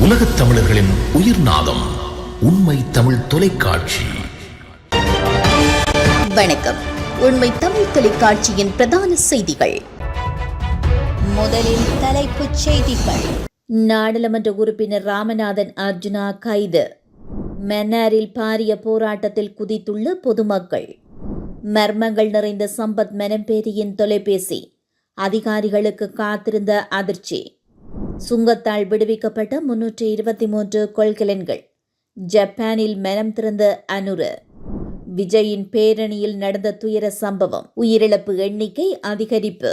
உலகத் தமிழர்களின் உயிர் நாதம் உண்மை தமிழ் தொலைக்காட்சி. வணக்கம். உண்மை தமிழ் தொலைக்காட்சியின் பிரதான செய்திகள். முதலில் தலைப்புச் செய்திகள். நாடாளுமன்ற உறுப்பினர் ராமநாதன் அர்ஜுனா கைது. மென்னாரில் பாரிய போராட்டத்தில் குதித்துள்ள பொதுமக்கள். மர்மங்கள் நிறைந்த சம்பத் மெனம்பேரியின் தொலைபேசி. அதிகாரிகளுக்கு காத்திருந்த அதிர்ச்சி. சுங்கத்தால் விடுவிக்கப்பட்ட முன்னூற்றி இருபத்தி மூன்று கொள்கலன்கள். ஜப்பானில் மனம் திறந்த அனுரு. விஜயின் பேரணியில் நடந்த துயர சம்பவம் உயிரிழப்பு எண்ணிக்கை அதிகரிப்பு.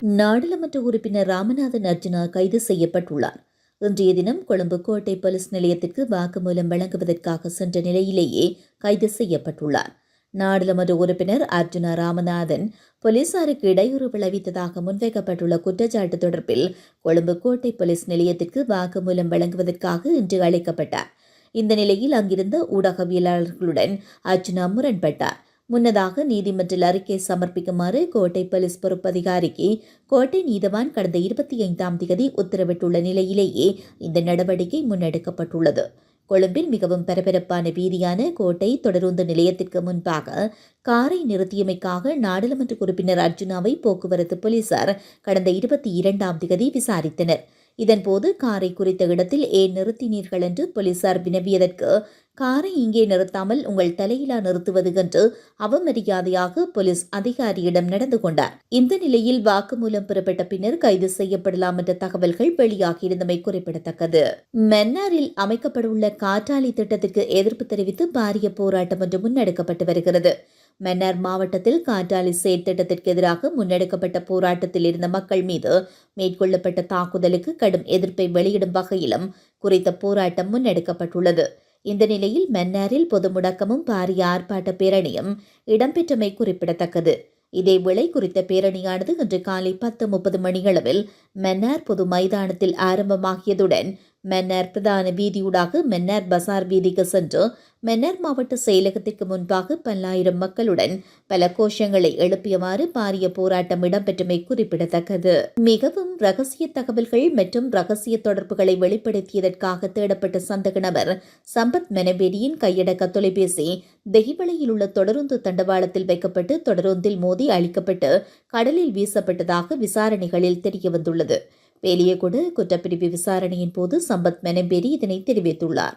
நாடாளுமன்ற உறுப்பினர் ராமநாதன் அர்ஜுனா கைது செய்யப்பட்டுள்ளார். இன்றைய தினம் கொழும்பு கோட்டை போலீஸ் நிலையத்திற்கு வாக்குமூலம் வழங்குவதற்காக சென்ற நிலையிலேயே கைது செய்யப்பட்டுள்ளார். நாடாளுமன்ற உறுப்பினர் அர்ஜுனா ராமநாதன் போலீசாருக்கு இடையூறு விளைவித்ததாக முன்வைக்கப்பட்டுள்ள குற்றச்சாட்டு தொடர்பில் கொழும்பு கோட்டை போலீஸ் நிலையத்திற்கு வாக்குமூலம் வழங்குவதற்காக இன்று அழைக்கப்பட்டார். இந்த நிலையில் அங்கிருந்த ஊடகவியலாளர்களுடன் அர்ஜுனா முரண்பட்டார். முன்னதாக நீதிமன்றில் அறிக்கை சமர்ப்பிக்குமாறு கோட்டை போலீஸ் பொறுப்பதிகாரிக்கு கோட்டை நீதவான் கடந்த இருபத்தி ஐந்தாம் தேதி உத்தரவிட்டுள்ள நிலையிலேயே இந்த நடவடிக்கை முன்னெடுக்கப்பட்டுள்ளது. கொழும்பில் மிகவும் பரபரப்பான வீதியான கோட்டை தொடருந்து நிலையத்திற்கு முன்பாக காரை நிறுத்தியமைக்காக நாடாளுமன்ற உறுப்பினர் அர்ஜுனாவை போக்குவரத்து போலீசார் கடந்த இருபத்தி இரண்டாம் திகதி விசாரித்தனர். இதன்போது காரை குறித்த இடத்தில் ஏன் நிறுத்தினீர்கள் என்று போலீசார் வினவியதற்கு காரை இங்கே நிறுத்தாமல் உங்கள் தலையிலா நிறுத்துவது என்று அவமரியாதையாக போலீஸ் அதிகாரியிடம் நடந்து கொண்டார். இந்த நிலையில் வாக்குமூலம் பெறப்பட்ட பின்னர் கைது செய்யப்படலாம் என்ற தகவல்கள் வெளியாகியிருந்தமை குறிப்பிடத்தக்கது. மன்னாரில் அமைக்கப்படவுள்ள காற்றாலை திட்டத்திற்கு எதிர்ப்பு தெரிவித்து பாரிய போராட்டம் ஒன்று முன்னெடுக்கப்பட்டு வருகிறது. மன்னார் மாவட்டத்தில் காற்றாலை செயல் திட்டத்திற்கு எதிராக முன்னெடுக்கப்பட்ட போராட்டத்தில் இருந்த மக்கள் மீது மேற்கொள்ளப்பட்ட தாக்குதலுக்கு கடும் எதிர்ப்பை வெளியிடும் வகையிலும் குறித்த போராட்டம் முன்னெடுக்கப்பட்டுள்ளது. இந்த நிலையில் மன்னாரில் பொது முடக்கமும் பாரிய ஆர்ப்பாட்ட பேரணியும் இடம்பெற்றமை குறிப்பிடத்தக்கது. இதேவேளை குறித்த பேரணியானது இன்று காலை பத்து முப்பது மணியளவில் மன்னார் பொது மைதானத்தில் ஆரம்பமாகியதுடன் மென்னர் பிரதான வீதியூடாக மென்னர் பசார் வீதிக்கு சென்று மென்னர் மாவட்ட செயலகத்திற்கு முன்பாக பல்லாயிரம் மக்களுடன் பல கோஷங்களை எழுப்பியவாறு பாரிய போராட்டம் இடம்பெற்றமை குறிப்பிடத்தக்கது. மிகவும் ரகசிய தகவல்கள் மற்றும் ரகசிய தொடர்புகளை வெளிப்படுத்தியதற்காக தேடப்பட்ட சந்தக நபர் சம்பத் மெனவேடியின் கையடக்க தொலைபேசி தெஹிவளையில் உள்ள தொடருந்து தண்டவாளத்தில் வைக்கப்பட்டு தொடருந்தில் மோதி அழிக்கப்பட்டு கடலில் வீசப்பட்டதாக விசாரணைகளில் தெரியவந்துள்ளது. வேலியகொடு குற்றப்பிரிவு விசாரணையின் போது சம்பத் மெனம்பேரி இதனை தெரிவித்துள்ளார்.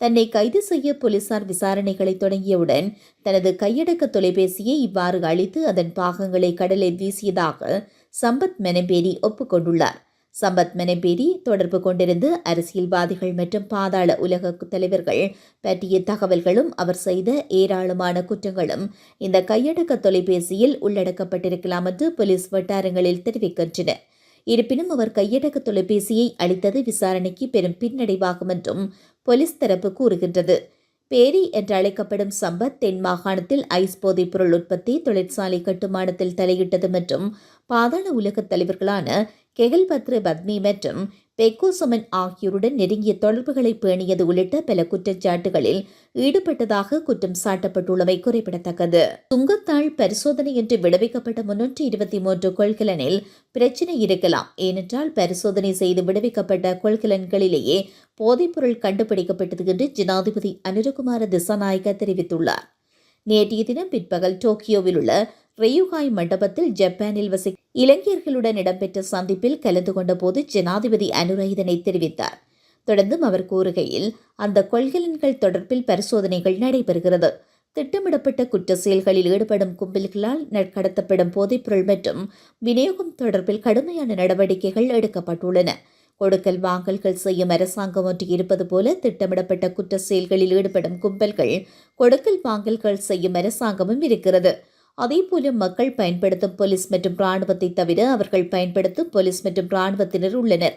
தன்னை கைது செய்ய போலீசார் விசாரணைகளை தொடங்கியவுடன் தனது கையடக்க தொலைபேசியை இவ்வாறு அழித்து அதன் பாகங்களை கடலில் வீசியதாக சம்பத் மெனம்பேரி ஒப்புக்கொண்டுள்ளார். சம்பத் மெனம்பேரி தொடர்பு கொண்டிருந்து அரசியல்வாதிகள் மற்றும் பாதாள உலக தலைவர்கள் பற்றிய தகவல்களும் அவர் செய்த ஏராளமான குற்றங்களும் இந்த கையடக்க தொலைபேசியில் உள்ளடக்கப்பட்டிருக்கலாம் என்று போலீஸ் வட்டாரங்களில் தெரிவிக்கின்றன. இருப்பினும் அவர் கையடக்க தொலைபேசியை அளித்தது விசாரணைக்கு பெரும் பின்னடைவாகும் என்றும் போலீஸ் தரப்பு கூறுகின்றது. பேரி என்று அழைக்கப்படும் சம்பத் தென் மாகாணத்தில் ஐஸ் போதைப் பொருள் உற்பத்தி தொழிற்சாலை கட்டுமானத்தில் தலையிட்டது மற்றும் பாதாள உலகத் தலைவர்களான கெகல் பத்ரு பத்மி மற்றும் பெக்கோ சுமன் ஆகியோருடன் நெருங்கிய தொடர்புகளை பேணியது உள்ளிட்ட பல குற்றச்சாட்டுகளில் ஈடுபட்டதாக குற்றம் சாட்டப்பட்டுள்ளமை குறிப்பிடத்தக்கது. சுங்கத்தாள் பரிசோதனை என்று விடுவிக்கப்பட்ட முன்னூற்றி இருபத்தி மூன்று கொள்கலனில் பிரச்சினை இருக்கலாம். ஏனென்றால் பரிசோதனை செய்து விடுவிக்கப்பட்ட கொள்கலன்களிலேயே போதைப்பொருள் கண்டுபிடிக்கப்பட்டது என்று ஜனாதிபதி அனுரகுமார திசாநாயக்க தெரிவித்துள்ளார். நேற்றைய தினம் பிற்பகல் டோக்கியோவில் உள்ள ரெயுகாய் மண்டபத்தில் ஜப்பானில் வசி இளைஞர்களுடன் இடம்பெற்ற சந்திப்பில் கலந்து கொண்ட போது ஜனாதிபதி அனுர இதனை தெரிவித்தார். தொடர்ந்தும் அவர் கூறுகையில் அந்த கொள்கலன்கள் தொடர்பில் பரிசோதனைகள் நடைபெறுகிறது. திட்டமிடப்பட்ட குற்ற செயல்களில் ஈடுபடும் கும்பல்களால் கடத்தப்படும் போதைப்பொருள் மற்றும் விநியோகம் தொடர்பில் கடுமையான நடவடிக்கைகள் எடுக்கப்பட்டுள்ளன. கொடுக்கல் வாங்கல்கள் செய்யும் அரசாங்கம் ஒன்று இருப்பது போல திட்டமிடப்பட்ட குற்ற செயல்களில் ஈடுபடும் கும்பல்கள் கொடுக்கல் வாங்கல்கள் செய்யும் அரசாங்கமும் இருக்கிறது. அதேபோல மக்கள் பயன்படுத்தும் போலீஸ் மற்றும் ராணுவத்தை தவிர அவர்கள் பயன்படுத்தும் போலீஸ் மற்றும் ராணுவத்தினர் உள்ளனர்.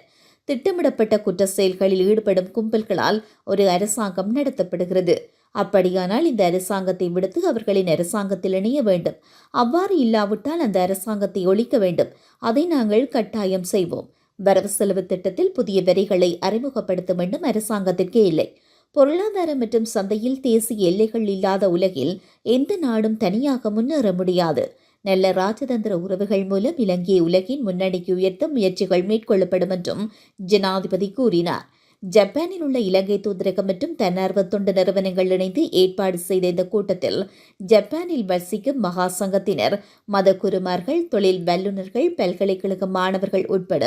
திட்டமிடப்பட்ட குற்ற செயல்களில் ஈடுபடும் கும்பல்களால் ஒரு அரசாங்கம் நடத்தப்படுகிறது. அப்படியானால் இந்த அரசாங்கத்தை விடுத்து அவர்களின் அரசாங்கத்தில் இணைய வேண்டும். அவ்வாறு இல்லாவிட்டால் அந்த அரசாங்கத்தை ஒழிக்க வேண்டும். அதை நாங்கள் கட்டாயம் செய்வோம். வரவு செலவு திட்டத்தில் புதிய வரிகளை அறிமுகப்படுத்த வேண்டும் அரசாங்கத்திற்கே இல்லை. பொருளாதார மற்றும் சந்தையில் தேசிய எல்லைகள் இல்லாத உலகில் எந்த நாடும் தனியாக முன்னேற முடியாது. நல்ல ராஜதந்திர உறவுகள் மூலம் இலங்கையை உலகின் முன்னணிக்கு உயர்த்த முயற்சிகள் மேற்கொள்ளப்படும் என்றும் ஜனாதிபதி கூறினார். ஜப்பானில் உள்ள இலங்கை தூதரகம் மற்றும் தன்னார்வ தொண்டு நிறுவனங்கள் இணைந்து ஏற்பாடு செய்த இந்த கூட்டத்தில் ஜப்பானில் வசிக்கும் மகா சங்கத்தினர் மதகுருமார்கள் தொழில் வல்லுநர்கள் பல்கலைக்கழக மாணவர்கள் உட்பட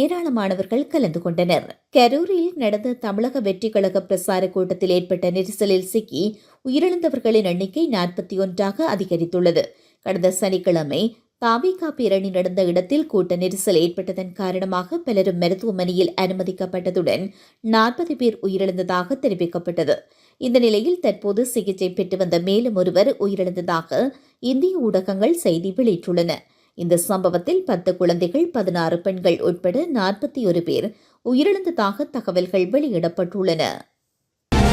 ஏராளமானவர்கள் கலந்து கொண்டனர். கரூரில் நடந்த தமிழக வெற்றி கழக பிரசார கூட்டத்தில் ஏற்பட்ட நெரிசலில் சிக்கி உயிரிழந்தவர்களின் எண்ணிக்கை நாற்பத்தி ஒன்றாக அதிகரித்துள்ளது. கடந்த சனிக்கிழமை தாவிகா பேரணி நடந்த இடத்தில் கூட்ட நெரிசல் ஏற்பட்டதன் காரணமாக பலரும் மருத்துவமனையில் அனுமதிக்கப்பட்டதுடன் நாற்பது பேர் உயிரிழந்ததாக தெரிவிக்கப்பட்டது. இந்த நிலையில் தற்போது சிகிச்சை பெற்று வந்த மேலும் ஒருவர் உயிரிழந்ததாக இந்திய ஊடகங்கள் செய்தி வெளியிட்டுள்ளன. இந்த சம்பவத்தில் பத்து குழந்தைகள் பதினாறு பெண்கள் உட்பட நாற்பத்தி ஒரு பேர் உயிரிழந்ததாக தகவல்கள் வெளியிடப்பட்டுள்ளன.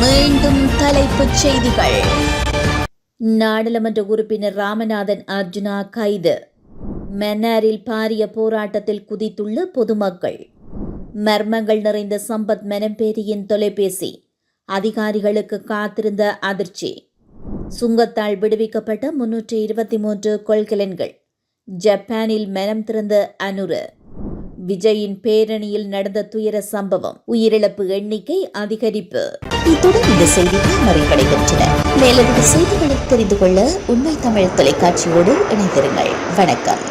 மீண்டும் தலைப்புச் செய்திகள். நாடாளுமன்ற உறுப்பினர் ராமநாதன் அர்ஜுனா கைது. மென்னாரில் பாரிய போராட்டத்தில் குதித்துள்ள பொதுமக்கள். மர்மங்கள் நிறைந்த சம்பத் மெனம்பேரியின் தொலைபேசி. அதிகாரிகளுக்கு காத்திருந்த அதிர்ச்சி. சுங்கத்தால் விடுவிக்கப்பட்ட முன்னூற்றி இருபத்தி மூன்று கொள்கலன்கள். ஜப்பானில் மனம் திறந்த அனுரு. விஜயின் பேரணியில் நடந்த துயர சம்பவம். உயிரிழப்பு எண்ணிக்கை அதிகரிப்பு. இத்துடன் இந்த செய்திகள் நிறைவடைகின்றன. மேலதிக செய்திகளை தெரிந்து கொள்ள உண்மை தமிழ் தொலைக்காட்சியோடு இணைந்திருங்கள். வணக்கம்.